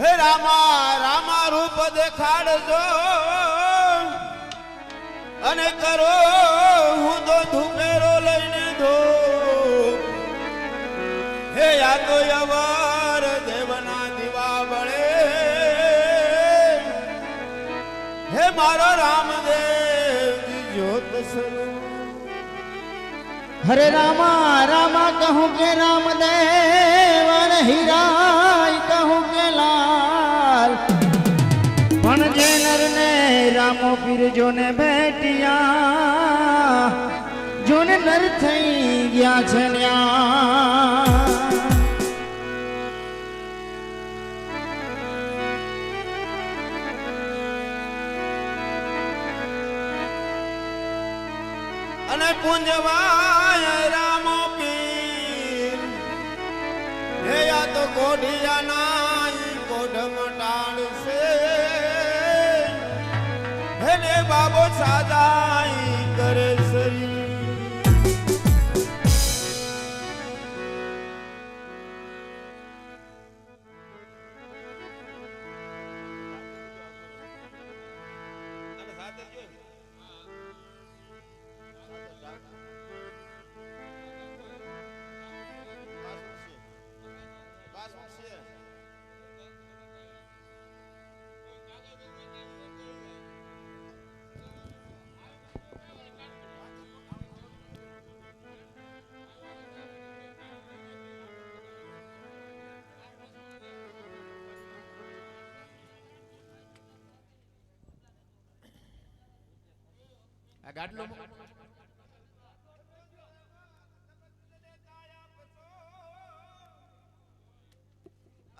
હે રામા રામા રૂપ દેખાડજો. અને કરો, હું તો ધુમેરો લઈને ધો હે યા તો યવાર દેવના દીવા બળે હે મારો રામદેવ જ્યોત સ્વરૂપ હરે રામા રામા કહું કે રામદેવ, અને અને પૂંજવાય રામો પીર. હે યા તો કોઢિયા નાઈ કોઢ મટાડશે હે બાબો સાદાઈ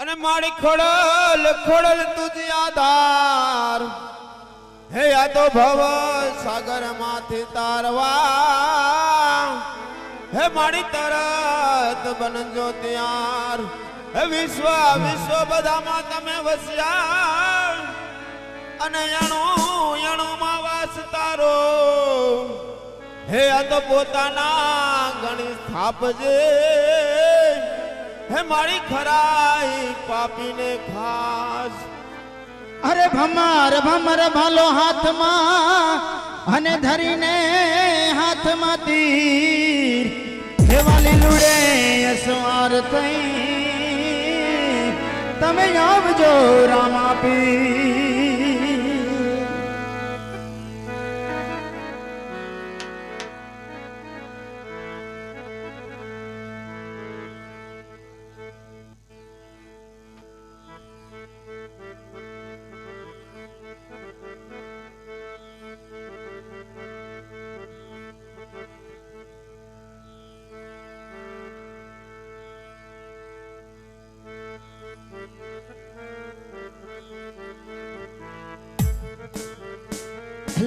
અને મારી ખોડલ ખોડલ તુજી આધાર. હે આ તો ભવ સાગરમાંથી તારવા. હે મારી તરત બનજો ત્યાર. હે વિશ્વ વિશ્વ બધામાં તમે વસ્યા અને એણું એણું માં વાસ તારો. હે આ તો પોતાના ગણી સ્થાપજે હે મારી ખરાઈ પાપીને ખાસ. અરે ભમર ભમર ભાલો હાથમાં, અને ધરીને હાથમાં તીર. ખેવાલી લુડે, અસવાર થઈ. તમે આવજો રામા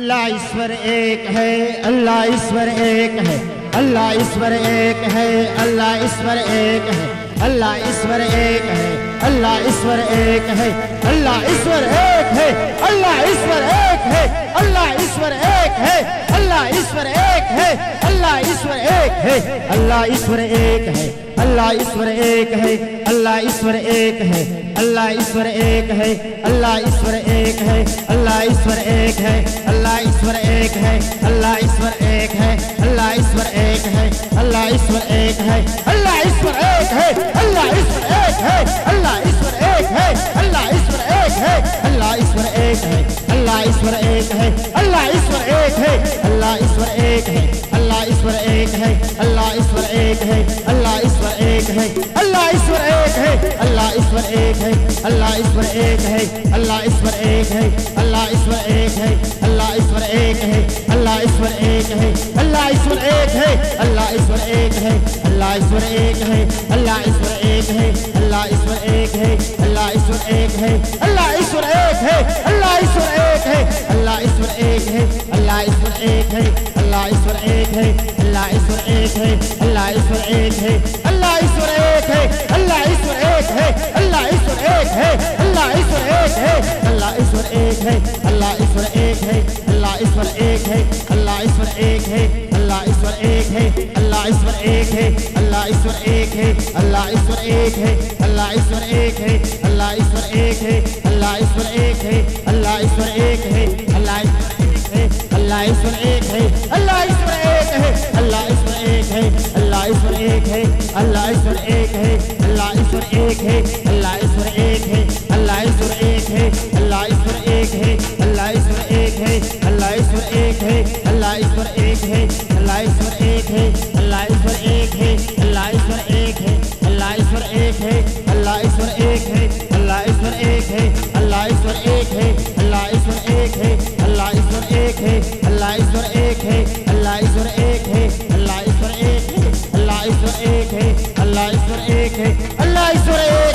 अल्लाह ईश्वर एक है अल्लाह ईश्वर एक है अल्लाह ईश्वर एक है अल्लाह ईश्वर एक है अल्लाह ईश्वर एक है अल्लाह ईश्वर एक है अल्लाह ईश्वर एक है अल्लाह ईश्वर एक है अल्लाह ईश्वर एक है अल्लाह ईश्वर एक है अल्लाह ईश्वर एक है अल्लाह ईश्वर एक है अल्लाह ईश्वर एक है अल्लाह ईश्वर एक है अल्लाह ईश्वर एक है अल्लाह ईश्वर एक है अल्लाह ईश्वर एक है अल्लाह ईश्वर एक है अल्लाह ईश्वर एक है अल्लाह ईश्वर एक है अल्लाह ईश्वर एक है अल्लाह ईश्वर एक है अल्लाह ईश्वर एक है अल्लाह ईश्वर एक है अल्लाह ईश्वर एक है अल्लाह ईश्वर एक है अल्लाह ईश्वर एक है अल्लाह ईश्वर एक है अल्लाह ईश्वर एक है अल्लाह ईश्वर एक है अल्लाह ईश्वर एक है अल्लाह ईश्वर एक है अल्लाह ईश्वर एक है अल्लाह ईश्वर एक है अल्लाह ईश्वर एक है अल्लाह ईश्वर एक है अल्लाह ईश्वर एक है अल्लाह ईश्वर एक है अल्लाह ईश्वर एक है अल्लाह ईश्वर एक है अल्लाह ईश्वर एक है अल्लाह ईश्वर एक है अल्लाह ईश्वर एक है अल्लाह ईश्वर एक है अल्लाह ईश्वर एक है अल्लाह ईश्वर एक है अल्लाह ईश्वर एक है अल्लाह ईश्वर एक है अल्लाह ईश्वर एक है अल्लाह ईश्वर एक है अल्लाह ईश्वर एक है एक है, अल्लाह ईश्वर एक है, अल्लाह ईश्वर एक है, अल्लाह ईश्वर एक है, अल्लाह ईश्वर एक है, अल्लाह ईश्वर एक है, अल्लाह ईश्वर एक है, अल्लाह ईश्वर एक है, अल्लाह ईश्वर एक है। एक है अल्लाह ईश्वर एक है अल्लाह ईश्वर एक है अल्लाह ईश्वर एक है अल्लाह ईश्वर एक है अल्लाह ईश्वर एक है अल्लाह ईश्वर एक है अल्लाह ईश्वर एक है अल्लाह ईश्वर एक है अल्लाह ईश्वर एक है अल्लाह ईश्वर एक है अल्लाह ईश्वर एक है अल्लाह ईश्वर एक है अल्लाह ईश्वर एक है अल्लाह ईश्वर एक है अल्लाह ईश्वर एक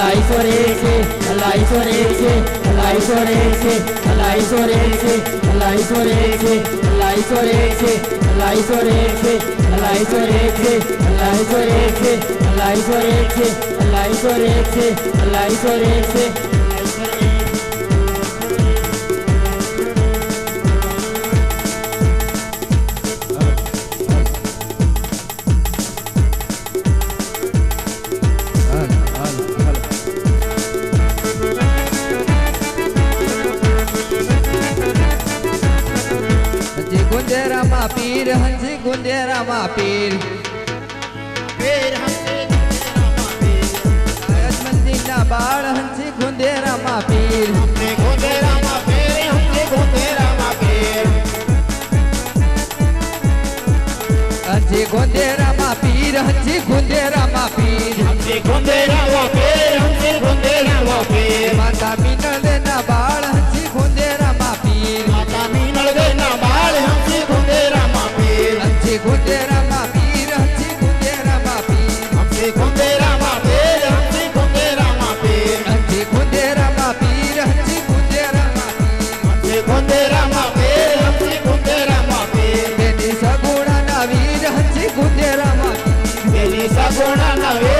अलाई सोरे से अलाई सोरे से अलाई सोरे से अलाई सोरे से अलाई सोरे से अलाई सोरे से अलाई सोरे से अलाई सोरे से अलाई सोरे से अलाई सोरे से अलाई सोरे से अलाई सोरे से पीर हंस गुंजेरा मा पीर। पीर हंस गुंजेरा मा पीर मंदिर ना बाल हंस गुंजेरा मा पीर हमने गुंजेरा मा पीर। हमने गुंजेरा मा पीर हंस गुंजेरा मा पीर। हंस गुंजेरा मा पीर हमने गुंजेरा मा पीर। हमने la vieja.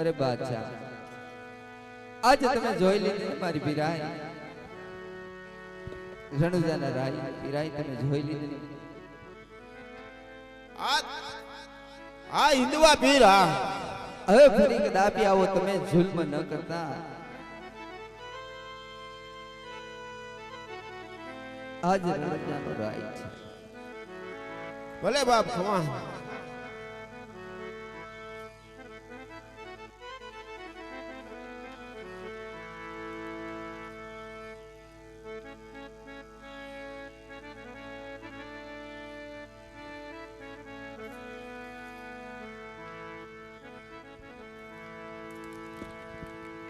અરે બાદશાહ આજે તમે જોઈ લીધી મારી પીરાય રણુજાના રાય પીરાય તમે જોઈ લીધી. આ આ હિન્દવા પીર. હા હવે ફરી કદાપી આવો તમે જુલ્મ ન કરતા. આજ રણુજાનો રાય છે. ભલે બાપ ખમા